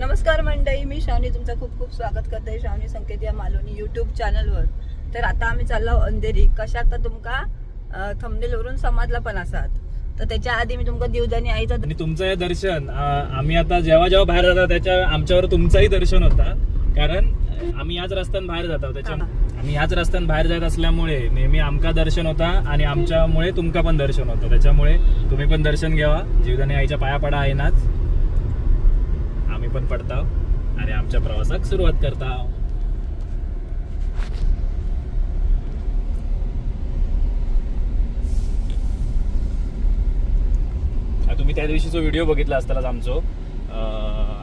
नमस्कार मंडळी मी शावनी तुमचं खूप खूप स्वागत करते शावनी संकेत या मालोनी युट्यूब चॅनलवर तर आता आम्ही चाललो अंधेरी. कशाक तर तुमका? थंबनेल वरून समजला पण असात. तर त्याच्या आधी मी तुमका दिवदानी आईचा आणि तुमचं हे दर्शन. आ- आम्ही आता जेव्हा जेव्हा बाहेर जातो त्याच्या आमच्यावर तुमचंही दर्शन होता. कारण आम्ही याच रस्त्यान बाहेर जातो त्याच्या. आम्ही याच रस्त्यान बाहेर जात असल्यामुळे नेहमी आमका दर्शन होता आणि आमच्यामुळे तुमका पण दर्शन होतं. त्याच्यामुळे तुम्ही पण दर्शन घ्यावा. जीवदानी आईच्या पाया पडा आहे नाच पण पडताव आणि आमच्या प्रवासाक सुरुवात करताव. तुम्ही त्या दिवशीचा व्हिडिओ बघितला असतानाच आमचो.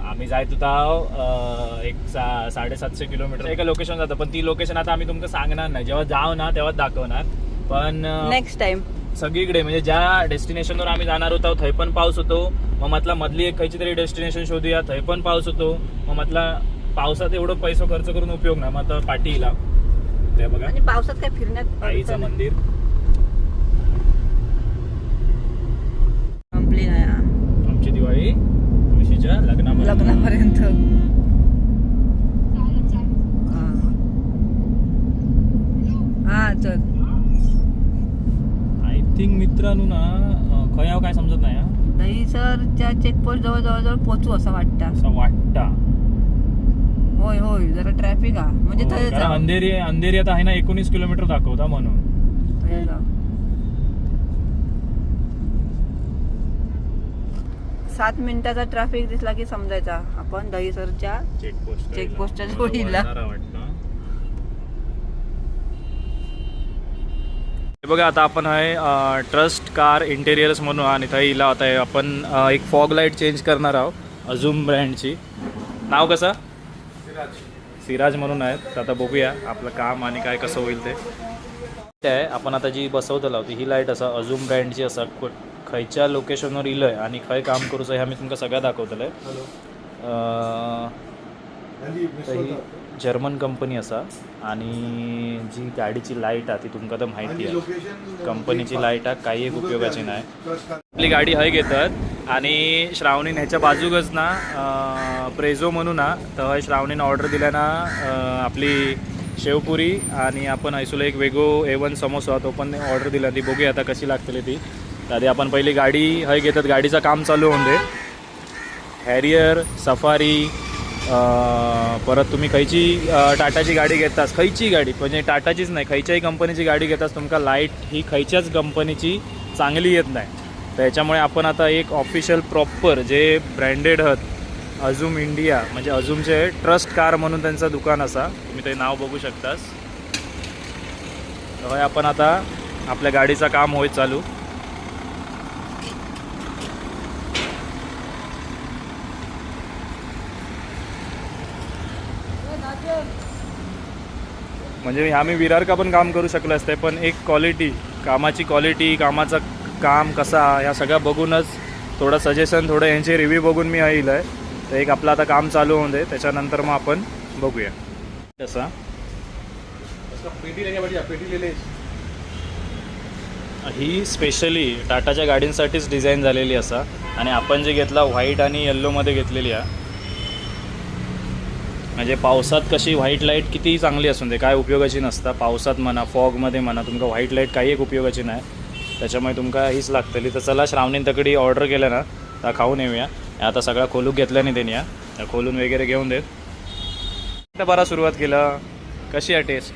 आम्ही जायत होता एक सा साडेसातशे किलोमीटर. एका लोकेशन जातं पण ती लोकेशन आता आम्ही तुमका सांगणार नाही. जेव्हा जाव ना तेव्हाच दाखवणार. पण नेक्स्ट टाइम सगळीकडे म्हणजे ज्या डेस्टिनेशनवर आम्ही जाणार होतो थंय पण पाऊस होतो. मग म्हटलं मधली एक खयची तरी डेस्टिनेशन शोधूया थंय पण पाऊस होतो. मग म्हटलं पावसात एवढं पैसा खर्च करून उपयोग ना मग पाठीला ते बघा. आणि पावसात काय फिरण्यात आईचं मंदिर. संपली नाही. आमची दिवाळी तुळशीच्या लग्नामध्ये लग्नापर्यंत हा. हा चल आय थिंक मित्रांनो ना खय हाव काय समजत नाही हा. दहीसरच्या चेकपोस्ट जवळ जवळ जवळ पोचू असं वाटतं. असं वाटता. होय होय जरा ट्रॅफिक हा म्हणजे कारण अंधेरी अंधेरी आता आहे ना एकोणीस किलोमीटर दाखवता म्हणून. सात मिनिटाचा ट्रॅफिक दिसला की समजायचा. आपण दहीसरच्या चेकपोस्ट चेकपोस्टच्या जोडीला. हे बघा आता आपण आहे ट्रस्ट कार इंटेरियर्स म्हणून आणि थंय इला आता हे आपण एक फॉग लाइट चेंज करणार आहोत अजूम ब्रँडची नाव कसं? सिराज. म्हणून आहेत. तर आता बघूया आपलं काम आणि काय कसं होईल ते. ते आहे आपण आता जी बसवतला होती ही लाइट असा अजूम ब्रँडची असा खयच्या लोकेशनवर इलय आणि खंय काम करूचं हे आम्ही तुमका सगळं दाखवतलं जर्मन कंपनी असा आणि जी गाडीची लाइट आहे ती तुमका तर माहिती आहे. कंपनीची लाइट आहे काही एक उपयोगाची नाही. आपली गाडी हय घेतात आणि श्रावणीन ह्याच्या बाजूकच ना प्रेझो म्हणून ना तर हय श्रावणीन ऑर्डर दिल्या ना आपली शेवपुरी आणि आपण ऐसुला एक वेगो एवन समोसा तो पण ऑर्डर दिला ती बघूया आता कशी लागतली ती. तर आधी आपण पहिली गाडी हय घेतात गाडीचं काम चालू होऊन दे. हॅरियर सफारी परत तुम्ही खयची टाटाची गाडी घेतास? खयची गाडी? म्हणजे टाटाचीच नाही खयच्याही कंपनीची गाडी घेतास तुमका लाइट ही खयच्याच कंपनीची चांगली येत नाही. तर याच्यामुळे आपण आता एक ऑफिशियल प्रॉपर जे ब्रँडेड आहात अजूम इंडिया म्हणजे अजूमचे ट्रस्ट कार म्हणून त्यांचं दुकान असा तुम्ही ते नाव बघू शकतास. तर आपण आता आपल्या गाडीचं काम होईत चालू. म्हणजे आम्ही विरार का पण काम करू शकलो असते पण एक क्वालिटी कामाची क्वालिटी कामाचं काम कसा ह्या सगळ्या बघूनच थोडं सजेशन थोडं यांचे रिव्ह्यू बघून मी येईल आहे. तर एक आपलं आता काम चालू होऊन दे त्याच्यानंतर मग आपण बघूया. तसा. ही स्पेशली टाटाच्या गाडींसाठीच डिझाईन झालेली असा. आणि आपण जे घेतला व्हाईट आणि येल्लोमध्ये घेतलेली आहे. म्हणजे पावसात कशी व्हाईट लाइट कितीही चांगली असून दे काय उपयोगाची नसता. पावसात म्हणा फॉगमध्ये म्हणा तुमका व्हाईट लाइट काही एक उपयोगाची नाही. त्याच्यामुळे तुमका हीच लागतली. तर चला श्रावणीन तकडी ऑर्डर केलं ना तर खाऊन येऊया. आता सगळा खोलूक घेतला नाही त्यांनी या खोलून वगैरे घेऊन देत. तर बरा सुरुवात केलं? कशी आहे टेस्ट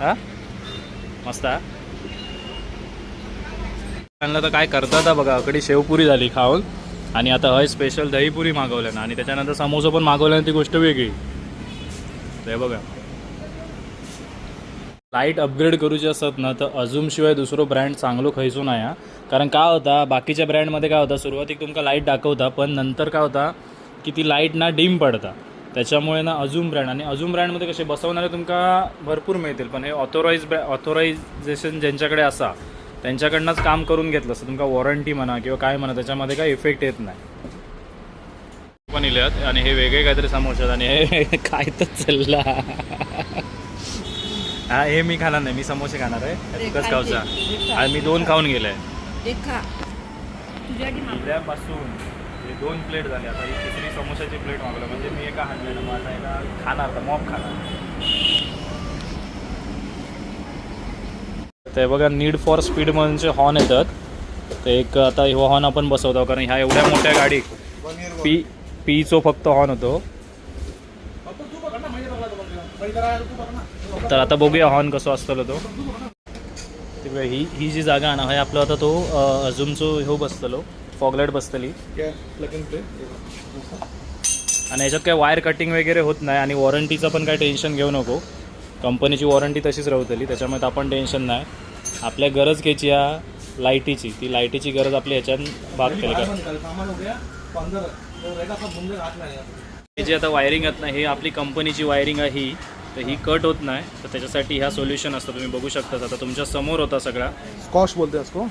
हां? मस्त आहे? तर काय करतात बघा अकडी शेवपुरी झाली खाऊन. आणि आता हय स्पेशल दहीपुरी मागवलं ना आणि त्याच्यानंतर समोसा पण मागवल्या ती गोष्ट वेगळी. ते बघा. लाइट अपग्रेड करूची असत ना तर अजूमशिवाय दुसरं ब्रँड चांगलो खयचो नाही हा. कारण का होता बाकीच्या ब्रँडमध्ये काय होता सुरुवातीक तुमका लाइट दाखवता पण नंतर काय होता की ती लाइट ना डिम पडता. त्याच्यामुळे ना अजून ब्रँड आणि अजून ब्रँडमध्ये कसे बसवणारे तुमका भरपूर मिळतील पण हे ऑथोराईज ब्रॅ ऑथोरायझेशन ज्यांच्याकडे असा त्यांच्याकडनंच काम करून घेतलं असतं. तुमका वॉरंटी म्हणा किंवा काय म्हणा त्याच्यामध्ये काय इफेक्ट येत नाही. पण इल्यात आणि हे वेगळे काहीतरी समोसे आणि हे काय तर चालला. हा हे मी खाणार नाही मी समोसे खाणार आहे. ते तुकाच खा खाऊचा. आणि मी दोन खाऊन गेले. एक खा तुझ्यासाठी मागव. इल्यापासून ते दोन प्लेट झाली. आता ही तिसरी समोसाची प्लेट मागवलं. म्हणजे मी एका हाणलेलं आता एका खाणार तर मॉप खाणार. ते बघा नीड फॉर स्पीड म्हणजे हॉर्न येतात ते एक आता हो हॉर्न आपण बसवतो कारण ह्या एवढ्या मोठ्या गाडी पी पीचो फक्त हॉर्न होतो. तर आता बघूया हॉर्न कसं असतलो तो. ही ही जी जागा आहे ना हे आपलं आता तो अजूमचो ह्यो बसतलो फॉगलाईट बसतली. आणि याच्यात काय वायर कटिंग वगैरे होत नाही आणि वॉरंटीचं पण काय टेन्शन घेऊ नको. कंपनीची वॉरंटी तशीच राहतली त्याच्यामुळे आपण टेन्शन नाही. आपल्या गरज घ्यायची या लाईटीची ती लाईटीची गरज आपली ह्याच्यात भाग केली का? हे जे आता वायरिंग आहेत ना हे आपली कंपनीची वायरिंग आहे ही तर ही कट होत नाही. तर त्याच्यासाठी ह्या सोल्युशन असतं तुम्ही बघू शकता आता तुमच्यासमोर होता सगळा. स्कॉश बोलते हैं उसको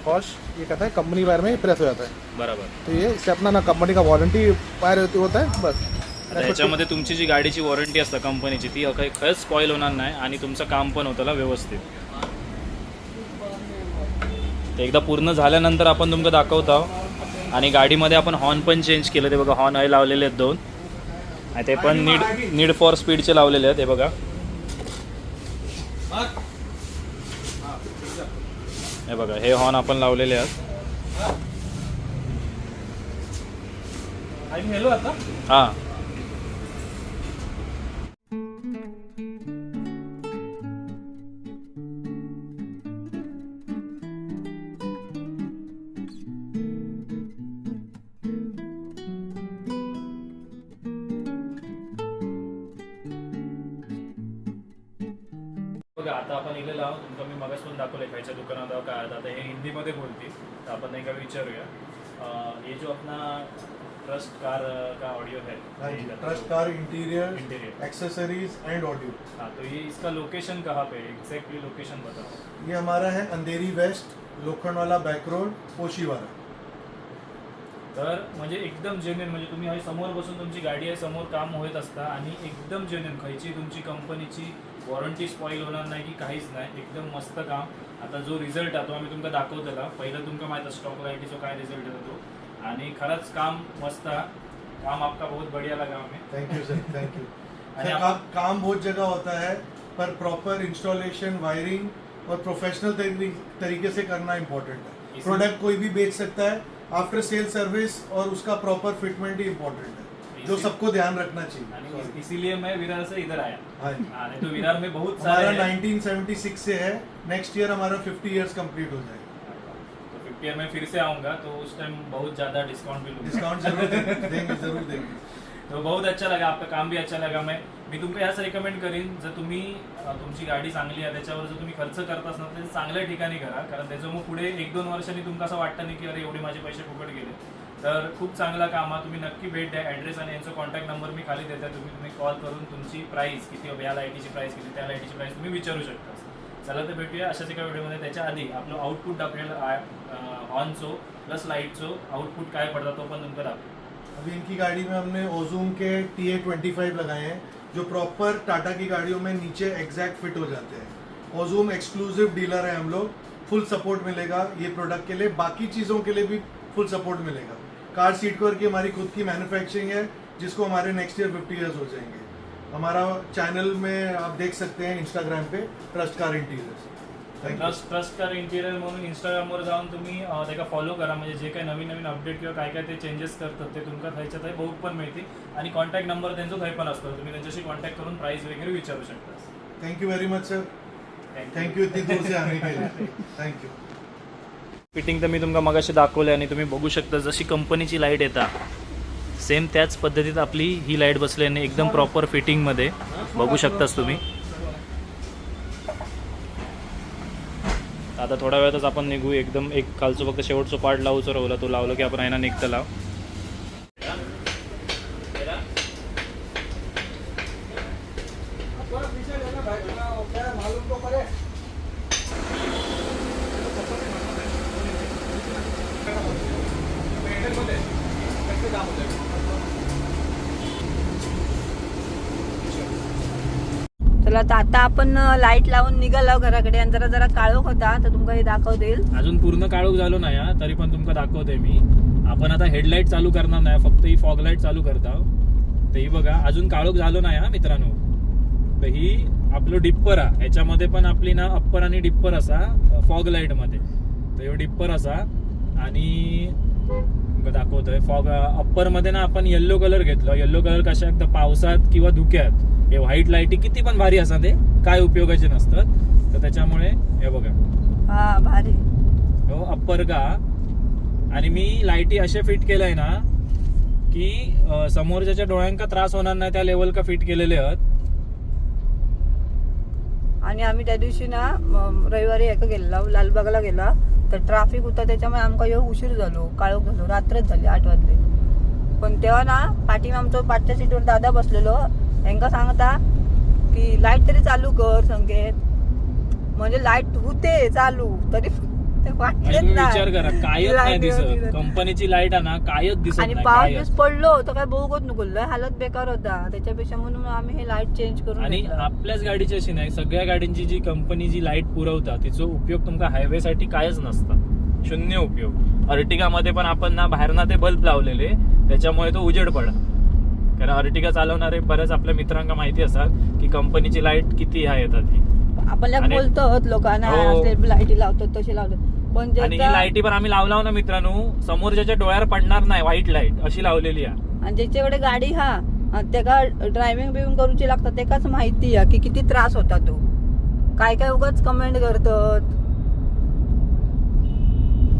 स्कॉश ये कहता है कंपनी वायर में प्रेस हो जाता है। बरोबर. तो ये इससे अपना ना कंपनी का वारंटी वायर होता है बस। आता ह्याच्यामध्ये तुमची जी गाडीची वॉरंटी असते कंपनीची ती काही खरंच स्पॉईल होणार नाही आणि तुमचं काम पण होतं ना व्यवस्थित. ते एकदा पूर्ण झाल्यानंतर आपण तुमचं दाखवतो आणि गाडीमध्ये आपण हॉर्न पण चेंज केलं ते बघा हॉर्न आहे लावलेले आहेत दोन. आणि ते पण नीड नीड फॉर स्पीडचे लावलेले आहेत हे बघा. हे बघा हे हॉर्न आपण लावलेले आहेत. हेलो आता? हां. आता आपण इलेलो आहोत तुमचं मी मगाच पण दाखवले खायच्या दुकानात काय आता हे हिंदीमध्ये बोलतील तर आपण नाही का विचारूया. ये जो अपना ट्रस्ट कार का ऑडियो है trust car interior interior accessories and audio हाँ तो ये इसका लोकेशन कहाँ पे एग्जैक्टली लोकेशन बताओ. ये हमारा है Andheri west Lokhandwala back road पोशीवाला. तर म्हणजे एकदम जेन्युन म्हणजे तुम्ही हे समोर बसून तुमची गाडी आहे समोर काम होत असता आणि एकदम जेन्युन खयची तुमची कंपनीची वॉरंटी स्पॉईल होणार नाही की काहीच नाही. एकदम मस्त काम. आता जो रिझल्ट आहे तो आम्ही तुमका दाखवतला. पहिलं तुमका माहीत स्टॉक लाईटीचो काय रिझल्ट येतो तो. आणि खरंच काम मस्त. काम आपका बहुत बढ़िया लगा हमें. Thank you sir thank you sir आप- काम बहुत जगह होता है पर प्रॉपर इंस्टॉलेशन वायरिंग और प्रोफेशनल तरीके से करना इम्पोर्टेंट है। प्रोडक्ट कोई भी बेच सकता है आफ्टर सेल सर्विस और उसका प्रॉपर फिटमेंट ही इम्पोर्टेंट है। जो सबको ध्यान रखना चाहिए। इस- इसीलिए मैं विरार से इधर आया। हाँ तो विरार में बहुत सारे हैं। 1976 से है। नेक्स्ट ईयर हमारा 50 इयर्स कंप्लीट हो जाएगा। तो फिफ्टी ईयर में फिर से आऊँगा तो उस टाइम बहुत ज़्यादा डिस्काउंट भी लूँगा। डिस्काउंट जरूर देंगे जरूर देंगे। तो बहुत अच्छा लगा आपका काम भी अच्छा लगा मैं। मी तुमका ह्याच रेकमेंड करीन जर तुम्ही तुमची गाडी चांगली आहे त्याच्यावर जर तुम्ही खर्च करत असणार तर ते चांगल्या ठिकाणी करा. कारण त्याचं मग पुढे एक दोन वर्षांनी तुमका असं वाटतं नाही की अरे एवढे माझे पैसे फुकट गेले. तर खूप चांगला काम आहे. तुम्ही नक्की भेट द्या. ॲड्रेस आणि यांचा कॉन्टॅक्ट नंबर मी खाली देते तुम्ही तुम्ही कॉल करून तुमची प्राईस किती या लाईटीची प्राईस किती त्या लाईटीची प्राईस तुम्ही विचारू शकता. चला तर भेटूया अशाच एका व्हिडिओमध्ये. त्याच्या आधी आपलं आउटपुट दाखवेल ऑनचो प्लस लाईटचो आउटपुट काय पडता तो पण नंतर दाखवेल अभी इनकी गाड़ी में हमने ओजूम के टी ए ट्वेंटी फाइव लगाए हैं जो प्रॉपर टाटा की गाड़ियों में नीचे एग्जैक्ट फिट हो जाते हैं। ओजूम एक्सक्लूसिव डीलर है हम लोग. फुल सपोर्ट मिलेगा ये प्रोडक्ट के लिए. बाकी चीज़ों के लिए भी फुल सपोर्ट मिलेगा। कार सीट कवर की हमारी खुद की मैन्युफैक्चरिंग है जिसको हमारे नेक्स्ट ईयर फिफ्टी ईयर्स हो जाएंगे। हमारा चैनल में आप देख सकते हैं इंस्टाग्राम पे trust car interiors trust trust car interior म्हणून इंस्टाग्रामवर जाऊन तुम्ही अं, त्याका फॉलो करा. म्हणजे जे काही नवीन नवीन अपडेट किंवा काय काय ते चेंजेस करतात ते तुमका थंयच्या थंय बघूक पण मिळतील. आणि कॉन्टॅक्ट नंबर त्यांचा थंय पण असतो. तुम्ही त्यांच्याशी कॉन्टॅक्ट करून प्राईस वगैरे विचारू शकता. Thank you very much sir thank you इतनी दूर से आने के लिए थैंक यू फिटिंग तर मी तुमका मगाशी दाखवलं आणि तुम्ही बघू शकता जशी कंपनीची लाइट येता सेम त्याच पद्धतीत आपली ही लाइट बसली आणि एकदम प्रॉपर फिटिंगमध्ये बघू शकताच तुम्ही. आता थोड्या वेळातच आपण निघू एकदम एक खालचं फक्त शेवटचं पार्ट लावूचं राहला तो लावलं की आपण आहे ना निघतं लाव. चला तर आता आपण लाइट लावून निघालो घराकडे. आणि जरा जरा काळोख होता तर तुमका हे दाखवते अजून पूर्ण काळोख झालो नाही हा, तरी पण तुमका दाखवते मी. आपण आता हेडलाईट चालू करणार नाही फक्त ही फॉग लाइट चालू करता तर ही बघा अजून काळोख झालो नाही हा मित्रांनो. तर ही आपलं डिप्पर हा. ह्याच्यामध्ये पण आपली ना अप्पर आणि डिप्पर असा फॉग लाइटमध्ये. तर ह्यो डिप्पर असा. आणि दाखवतोय फॉग अप्परमध्ये ना आपण येल्लो कलर घेतलो. येल्लो कलर कशा एकदा पावसात किंवा धुक्यात. हे व्हाईट लाईटी किती पण भारी असतात ते काय उपयोगाचे नसतात. तर त्याच्यामुळे हे बघा. हा भारी. हो अप्पर का आणि मी लाईटी असे फिट केलंय ना की अं, समोरच्याच्या डोळ्यांका त्रास होणार नाही त्या लेवल का फिट केलेले आहेत. आणि आम्ही त्या दिवशी ना रविवारी एका गेला लालबागला गेला. तर ट्रॅफिक होता त्याच्यामुळे आमका येऊ उशीर झालो. काळोख झालो. रात्रच झाली आठ वाजले. पण तेव्हा ना पाठी आमचं पाठच्या सीटवर दादा बसलेलो. त्यांका सांगता की लाइट तरी चालू कर संकेत. म्हणजे लाइट होते चालू तरी तुम्ही विचार करा कायच नाही दिसत. कंपनीची लाइट आहे ना कायच दिसत आणि पाच. दिवस पडलो तर काय बघूच नको. हालत बेकार होता. त्याच्यापेक्षा म्हणून आम्ही हे लाइट चेंज करून आणि. आपल्याच गाडीची अशी नाही सगळ्या गाडींची जी कंपनी जी लाइट पुरवता तिचा उपयोग तुमका हायवे साठी कायच नसता. शून्य उपयोग. अर्टिगा मध्ये पण आपण ना बाहेर ना ते बल्ब लावलेले त्याच्यामुळे तो उजेड पडा. कारण अर्टिगा चालवणारे बऱ्याच आपल्या मित्रांना माहिती असतात की कंपनीची लाइट किती ह्या येतात ती. आपल्याला आणि- बोलतो लोकांना हो. लाईटी लावतो तसे लावतो पण आणि ही ज्याचा लाईटी पण आम्ही लावला ना मित्रांनो समोरच्या डोळ्यावर पडणार नाही व्हाईट लाइट अशी लावलेली आहे. आणि ज्याच्याकडे गाडी हा आणि त्याका ड्रायव्हिंग बिविंग करूची लागतात त्याकाच माहिती आहे की किती त्रास होता तो. काय काय उगाच कमेंट करतात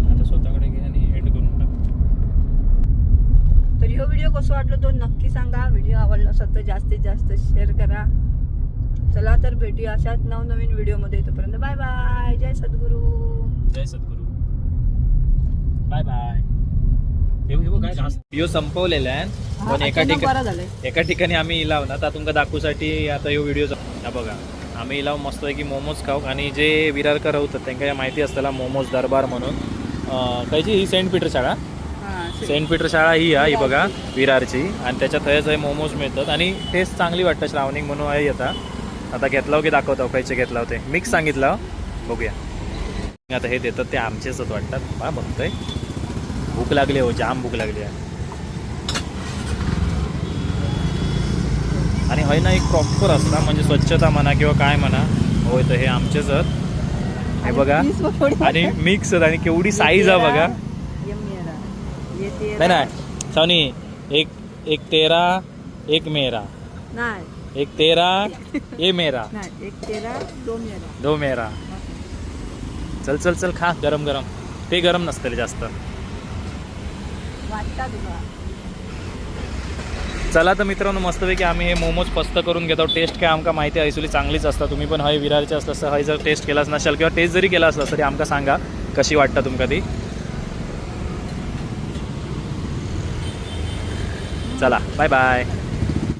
आता स्वतःकडे घे आणि एंड करून टाक तर ह्यो व्हिडिओ कसं वाटलं तो नक्की सांगा. व्हिडिओ आवडला असेल तर जास्तीत जास्त शेअर करा. चला तर भेटूया अशाच नवनवीन व्हिडिओमध्ये तोपर्यंत बाय बाय जय सद्गुरू. जय सद्गुरू. बाय बाय यो संपवलेला आहे. पण एका ठिकाणी एका ठिकाणी आम्ही इलाव ना आता तुमका दाखवूसाठी आता यो व्हिडिओ बघा. आम्ही इलाव मस्त आहे की मोमोज खाऊ. आणि जे विरारकर होतात त्यांना माहिती असताना मोमोज दरबार म्हणून. अं, कायची ही सेंट पीटर शाळा सेंट पीटर शाळा ही आहे ही बघा विरारची. आणि त्याच्यात थंयच आहे मोमोज मिळतात. आणि टेस्ट चांगली वाटतं श्रावणिंग म्हणून आहे आता. आता घेतला की दाखवतो खायचे घेतला होते मिक्स सांगितलं बघूया. आता हे देतात ते आमचेच वाटतात. पहा बघतोय. भूक लागली हो जाम भूक लागली आहे. आणि हय ना एक प्रॉपर असता म्हणजे स्वच्छता म्हणा किंवा काय म्हणा. होय तर हे आमचेच आहेत. हे बघा. आणि मिक्स आणि केवढी साईज आहे बघा. नाही नाही. सावनी एक एक तेरा एक मेरा. नाही. एक तेरा ये मेरा. नाही एक तेरा दोन मेरा. दो मेरा. चल चल चल खा गरम गरम. ते गरम नसतं जास्त. वाटता तुला. चला तर मित्रांनो मस्तपैकी आम्ही हे मोमोज पस्त करून घेतो. टेस्ट काय आमका माहिती आहे ॲक्च्युली चांगलीच असतात. तुम्ही पण हय विरारचे असलं असं हय जर टेस्ट केलाच नसेल किंवा टेस्ट जरी केला असला तरी आमका सांगा कशी वाटतं तुमका ती. चला बाय बाय